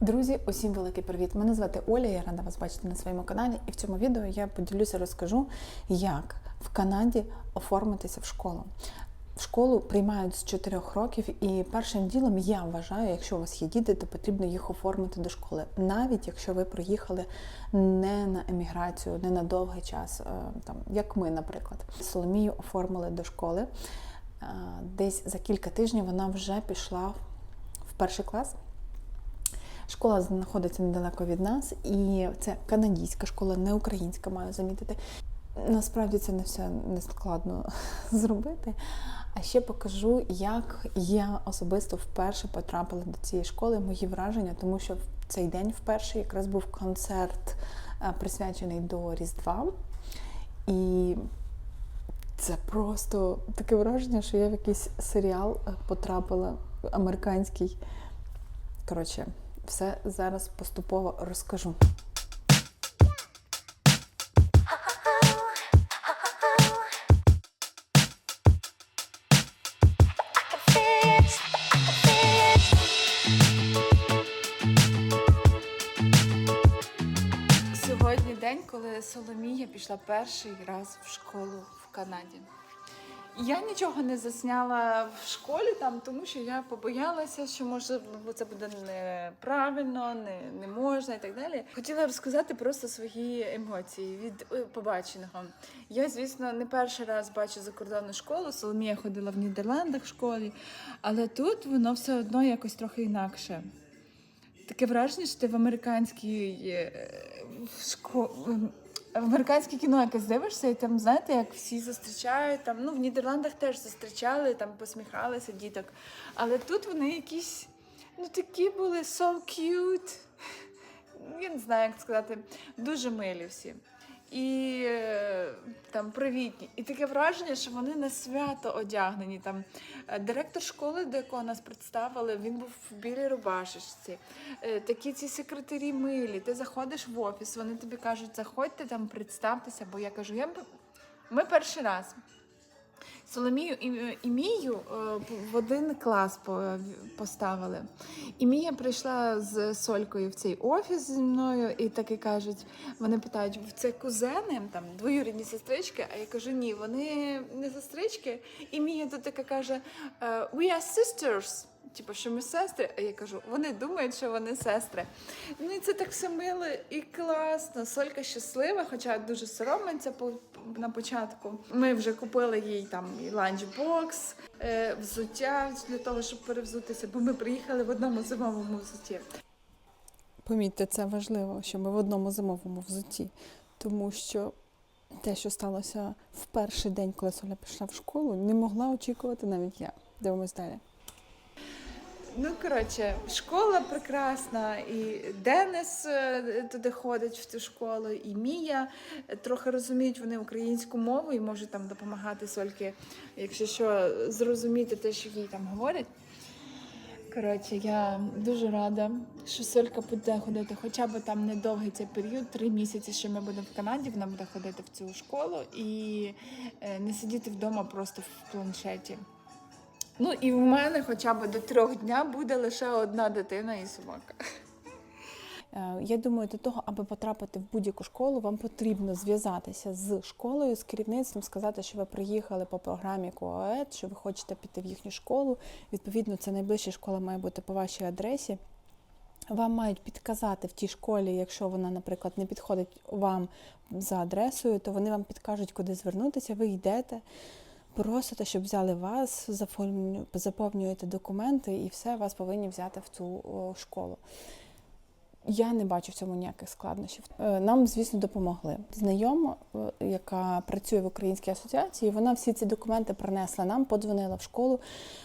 Друзі, усім великий привіт! Мене звати Оля, я рада вас бачити на своєму каналі. І в цьому відео я поділюся, розкажу, як в Канаді оформитися в школу. В школу приймають з 4 років, і першим ділом я вважаю, якщо у вас є діти, то потрібно їх оформити до школи, навіть якщо ви приїхали не на еміграцію, не на довгий час, е, там як ми, наприклад. Соломію оформили до школи. Е, Десь за кілька тижнів вона вже пішла в перший клас. Школа знаходиться недалеко від нас, і це канадійська школа, не українська, маю замітити. Насправді це не все не складно зробити. А ще покажу, як я особисто вперше потрапила до цієї школи, мої враження, тому що в цей день вперше якраз був концерт, е, присвячений до Різдва. І це просто таке враження, що я в якийсь серіал е, потрапила американський. Коротше, все зараз поступово розкажу. Сьогодні день, коли Соломія пішла перший раз в школу в Канаді. Я нічого не засняла в школі там, тому що я побоялася, що може це буде неправильно, не, не можна і так далі. Хотіла розказати просто свої емоції від е, побаченого. Я, звісно, не перший раз бачу закордонну школу. Соломія ходила в Нідерландах в школі, але тут воно все одно якось трохи інакше. Таке враження, що ти в американській е, в шко... в американське кіно якесь дивишся, і там, знаєте, як всі зустрічають, там, ну, в Нідерландах теж зустрічали, там посміхалися діток. Але тут вони якісь, ну, такі були so cute. Я не знаю, як сказати, дуже милі всі. І е, там привітні. І таке враження, що вони на свято одягнені. Там е, директор школи, до якого нас представили, він був в білій рубашечці. Е, Такі ці секретарі милі. Ти заходиш в офіс, вони тобі кажуть, заходьте там, представтеся, бо я кажу, я ми перший раз. Соломію і, і Мію е, в один клас поставили. І Мія прийшла з Солькою в цей офіс зі мною, і таки кажуть, вони питають, це кузени, там двоюрідні сестрички. А я кажу, ні, вони не сестрички. І Мія тут така каже: е, We are sisters. Типу, що ми сестри, а я кажу, вони думають, що вони сестри. Ну і це так все мило і класно. Солька щаслива, хоча дуже соромиться на початку. Ми вже купили їй там ланчбокс, е, взуття для того, щоб перевзутися, бо ми приїхали в одному зимовому взутті. Помітьте, це важливо, що ми в одному зимовому взутті, тому що те, що сталося в перший день, коли Соля пішла в школу, не могла очікувати навіть я. Дивимось далі. Ну, коротше, школа прекрасна, і Денис е, туди ходить в цю школу, і Мія трохи розуміють вони українську мову і можуть там допомагати Сольки, якщо що, зрозуміти те, що їй там говорять. Коротше, я дуже рада, що Солька буде ходити хоча б там недовгий цей період, три місяці, що ми будемо в Канаді, вона буде ходити в цю школу і е, не сидіти вдома просто в планшеті. Ну і в мене хоча б до трьох дня буде лише одна дитина і собака. Е, Я думаю, для того, аби потрапити в будь-яку школу, вам потрібно зв'язатися з школою, з керівництвом, сказати, що ви приїхали по програмі КОАЕД, що ви хочете піти в їхню школу. Відповідно, це найближча школа має бути по вашій адресі. Вам мають підказати в тій школі, якщо вона, наприклад, не підходить вам за адресою, то вони вам підкажуть, куди звернутися. Ви йдете, просите, щоб взяли вас, заповнюєте документи і все, вас повинні взяти в цю школу. Я не бачу в цьому ніяких складнощів. Е, Нам, звісно, допомогли. Знайома, е, яка працює в українській асоціації, вона всі ці документи принесла нам, подзвонила в школу.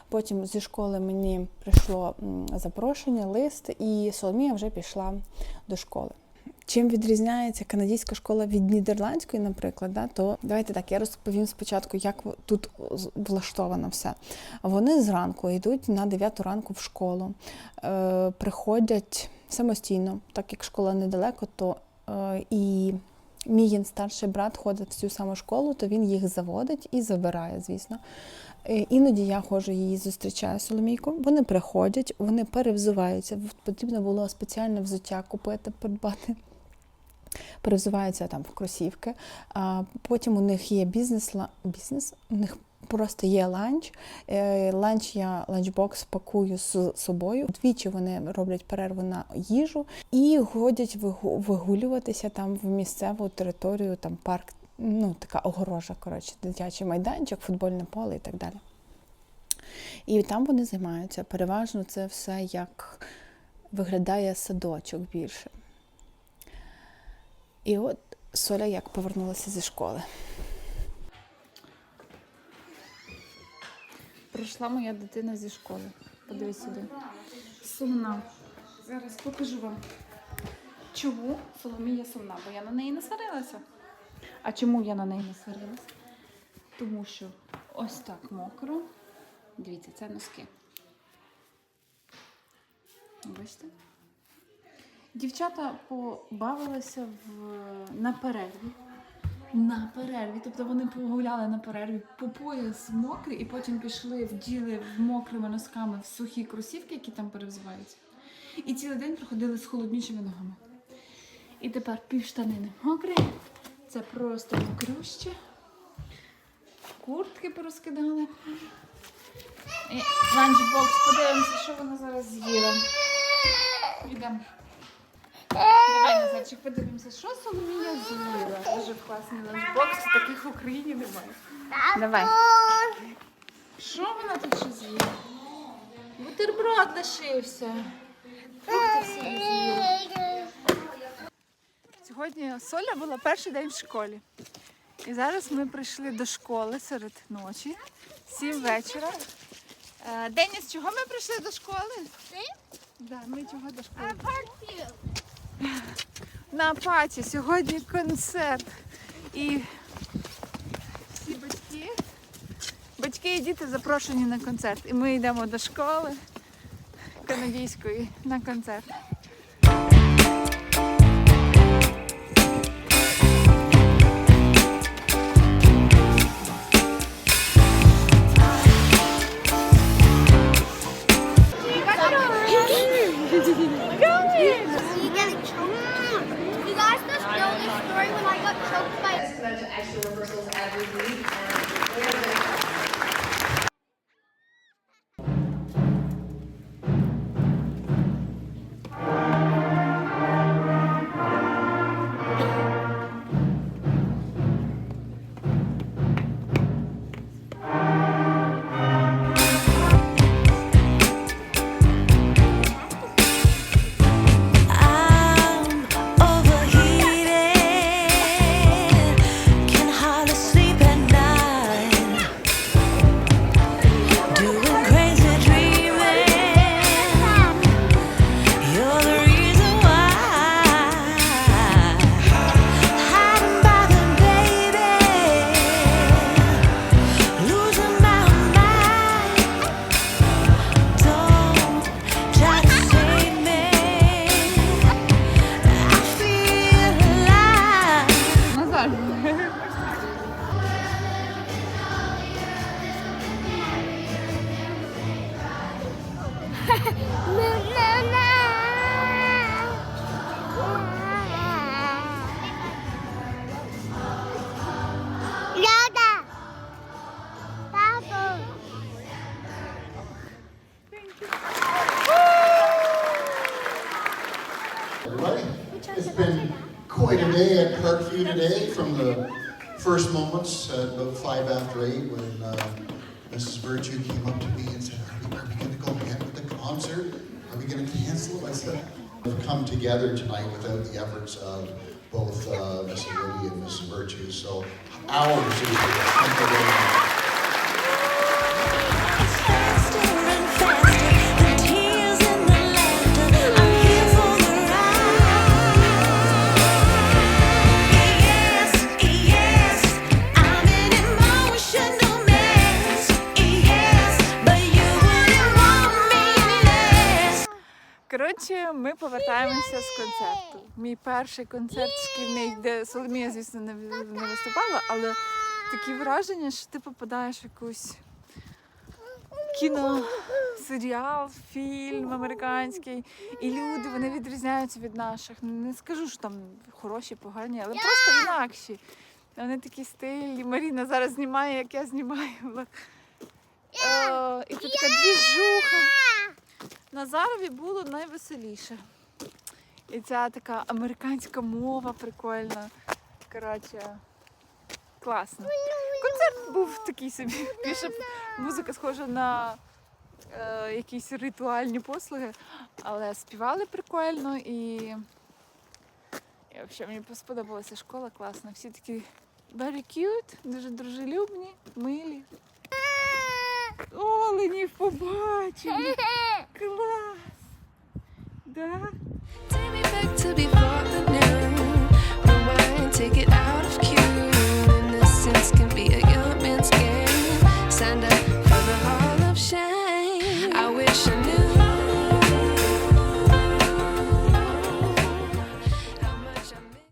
Потім зі школи мені прийшло запрошення, лист, і Соломія вже пішла до школи. Чим відрізняється канадська школа від нідерландської, наприклад, да, то давайте так, я розповім спочатку, як тут влаштовано все. Вони зранку йдуть на 9 ранку в школу, е, приходять самостійно, так як школа недалеко, то е, і Мій старший брат ходить в цю саму школу, то він їх заводить і забирає, звісно. Е, Іноді я ходжу її зустрічаю Соломійку. Вони приходять, вони перевзуваються. Потрібно було спеціальне взуття купити, придбати. Перевзуваються там в кросівки. А потім у них є бізнес. бізнес у них просто є ланч. Е, Ланч я ланчбокс пакую з собою. Двічі вони роблять перерву на їжу і ходять вигулюватися там в місцеву територію, там парк, ну така огорожа, коротше, дитячий майданчик, футбольне поле і так далі. І там вони займаються. Переважно це все як виглядає садочок більше. І от Соля як повернулася зі школи. Прийшла моя дитина зі школи. Подивись сюди. Сумна. Зараз покажу вам. Чому Соломія сумна? Бо я на неї не сварилася. А чому я на неї не сварилася? Тому що ось так мокро. Дивіться, це носки. Бачите? Дівчата побавилися в... на перерві. На перерві. Тобто вони погуляли на перерві по пояс мокрий і потім пішли вділи мокрими носками в сухі кросівки, які там перевзуваються. І цілий день проходили з холоднішими ногами. І тепер півштанини мокрі. Це просто мокрюще. Куртки порозкидали. І ланчбокс, подивимося, що вона зараз з'їла. Йдемо. Давай, Назарчик, подивимося, що Соломія з'їла. Дуже класний ланчбокс, таких в Україні немає. Давай. Що вона тут ще з'їла? Бутерброд лишився. Фрукти всі з'їла. Сьогодні Соля була перший день в школі. І зараз ми прийшли до школи серед ночі, сім вечора. Е, Деніс, чого ми прийшли до школи? Да, ми чого до школи? На паті сьогодні концерт. І всі батьки, батьки і діти запрошені на концерт. І ми йдемо до школи канадійської на концерт. Rehearsals every week. And it's been quite a day at Parkview today, from the first moments at about five after eight when uh, Mrs. Virtue came up to me and said, "Are we, are we going to go concert? Are we going to cancel?" it? I said, "We've come together tonight without the efforts of both uh, Mrs. Liddy and Mrs. Virtue, so ours is thank you very much. Коротше, ми повертаємося з концерту. Мій перший концерт шкільний, де Соломія, звісно, не, не виступала, але такі враження, що ти попадаєш в якусь кіно, серіал, фільм американський. І люди вони відрізняються від наших. Не скажу, що там хороші, погані, але просто інакші. Вони такі стильні. Маріна зараз знімає, як я знімаю. влог. Е, і тут така двіжуха. Назарові було найвеселіше. І ця така американська мова прикольна. Коротше, класно. Концерт був такий собі. Більше музика схожа на е, якісь ритуальні послуги, але співали прикольно і, і взагалі мені сподобалася школа класна. Всі такі very cute, дуже дружелюбні, милі. Оленів побачили! Клас! Да?